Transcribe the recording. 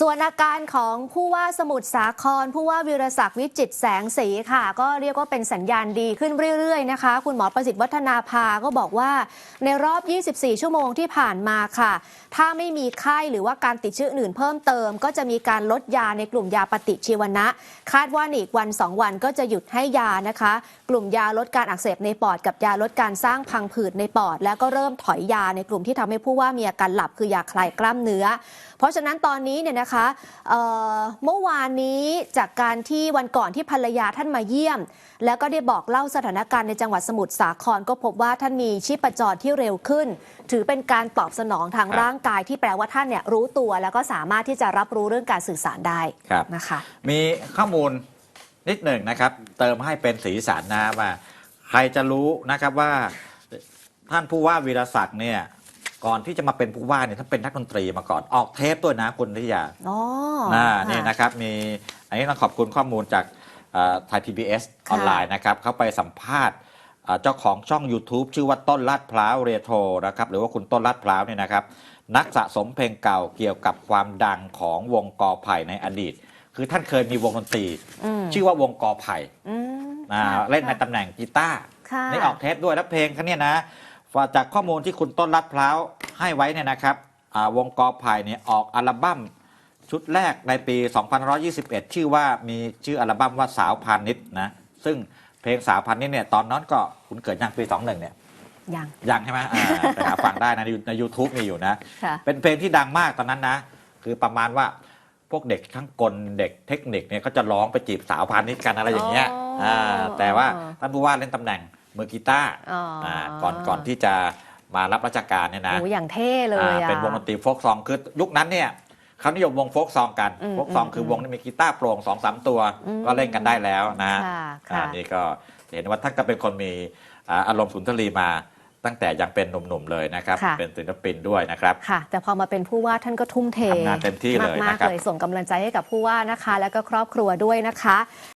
ส่วนอาการของผู้ว่าสมุทรสาคร ผู้ว่าวิรศักดิ์วิจิตแสงสีค่ะ ก็เรียกว่าเป็นสัญญาณดีขึ้นเรื่อยๆนะคะ คุณหมอประสิทธิ์วัฒนาภาก็บอกว่า ในรอบ 24 ชั่วโมงที่ผ่านมาค่ะ ถ้าไม่มีไข้หรือว่าการติดเชื้ออื่นเพิ่มเติม ก็จะมีการลดยาในกลุ่มยาปฏิชีวนะ คาดว่าในอีกวัน 2 วันก็จะหยุดให้ยานะคะ กลุ่มยาลดการอักเสบในปอดกับยาลดการสร้างพังผืดในปอด แล้วก็เริ่มถอยยาในกลุ่มที่ทำให้ผู้ว่ามีอาการหลับคือยาคลายกล้ามเนื้อ เพราะฉะนั้นตอนนี้เนี่ยนะคะเอ่อเมื่อวานนี้จากการที่วันก่อนที่ภรรยาท่านมาเยี่ยม แล้วก็ได้บอกเล่าสถานการณ์ในจังหวัดสมุทรสาครก็พบว่าท่านมีชีพจรที่เร็วขึ้น ถือเป็นการตอบสนองทางครับร่างกายที่แปลว่าท่านเนี่ยรู้ตัว แล้วก็สามารถที่จะรับรู้เรื่องการสื่อสารได้ครับนะคะ มีข้อมูลนิดหนึ่งนะครับ เติมให้เป็นสีสันนะว่า ใครจะรู้นะครับว่าท่านผู้ว่าวีรศักดิ์เนี่ย ก่อนที่จะมาเป็นผู้ว่าเนี่ยท่านเป็นนักดนตรีมาก่อนออกเทปด้วยนะคุณทิยาอ๋อน่าค่ะนี่นะครับมีอันนี้ต้องขอบคุณข้อมูลจากไทยพีบีเอสค่ะออนไลน์นะครับเขาไปสัมภาษณ์เอ่อเจ้าของช่อง YouTube ชื่อว่าต้นลาดพร้าวเรโทรนะครับหรือว่าคุณต้นลาดพร้าวเนี่ยนะครับนักสะสมเพลงเก่าเกี่ยวกับความดังของวงกอไผ่ในอดีต คือท่านเคยมีวงดนตรีอืมชื่อว่าวงกอไผ่อืมอ่าค่ะเล่นในตำแหน่งกีตาร์ค่ะนี่ออกเทปด้วยแล้วเพลงเขาเนี่ยนะ จากข้อมูลที่คุณต้นรัดพร้าวให้ไว้เนี่ยนะครับอ่าวงกอไผ่เนี่ยออกอัลบั้มชุดแรกในปี 2521 ชื่อว่ามีชื่ออัลบั้มว่าสาวพานิชย์นะซึ่งเพลงสาวพานิชย์เนี่ยตอนนั้นก็คุณเกิดยังปี 21 เนี่ยยังยังใช่ไหมอ่าไปหาฟังได้นะในใน YouTube มีอยู่นะค่ะเป็นเพลงที่ดังมากตอนนั้นนะ คือประมาณว่าพวกเด็กทั้งกลเด็กเทคนิคเนี่ยก็จะร้องไปจีบสาวพาณิชย์กันอะไรอย่างเงี้ยอ๋ออ่าแต่ว่าอ๋อท่านผู้ว่าเล่นตำแหน่ง มือกีตาร์อ๋ออ่าก่อนก่อนที่จะมารับราชการเนี่ยนะโอ้อย่างเท่เลยอ่าอะเป็นวงดนตรีโฟกซองคือยุคนั้นเนี่ยเขานิยมวงโฟกซองกันอืมโฟกซองอืมคือวงที่มีกีตาร์โปร่งสองสามตัว อืม ก็เล่นกันได้แล้วนะ ค่ะอ่าค่ะนี่ก็เห็นว่าท่านก็เป็นคนมีอ่าอารมณ์สุนทรีมาตั้งแต่ยังเป็นหนุ่มๆเลยนะครับค่ะเป็นศิลปินด้วยนะครับ ค่ะ แต่พอมาเป็นผู้ว่าท่านก็ทุ่มเททำงานเต็มที่เลยมากนะครับๆเลยส่งกำลังใจให้กับผู้ว่านะคะ แล้วก็ครอบครัวด้วยนะคะ